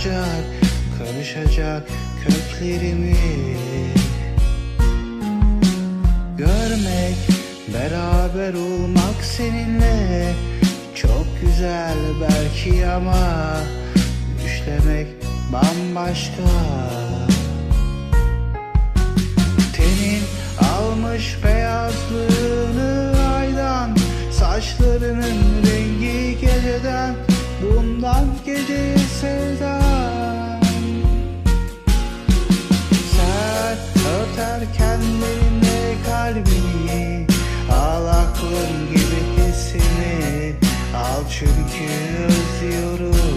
sıkı sarılacak Karışacak köklerimi. Görmek, beraber olmak seninle Çok güzel belki ama Düşlemek bambaşka. Tenin almış beyazlığını aydan Saçlarının rengi geceden Bundan geceye sevdam sararken benimle kalbini Al aklım gibi hissini. Al çünkü özlüyorum.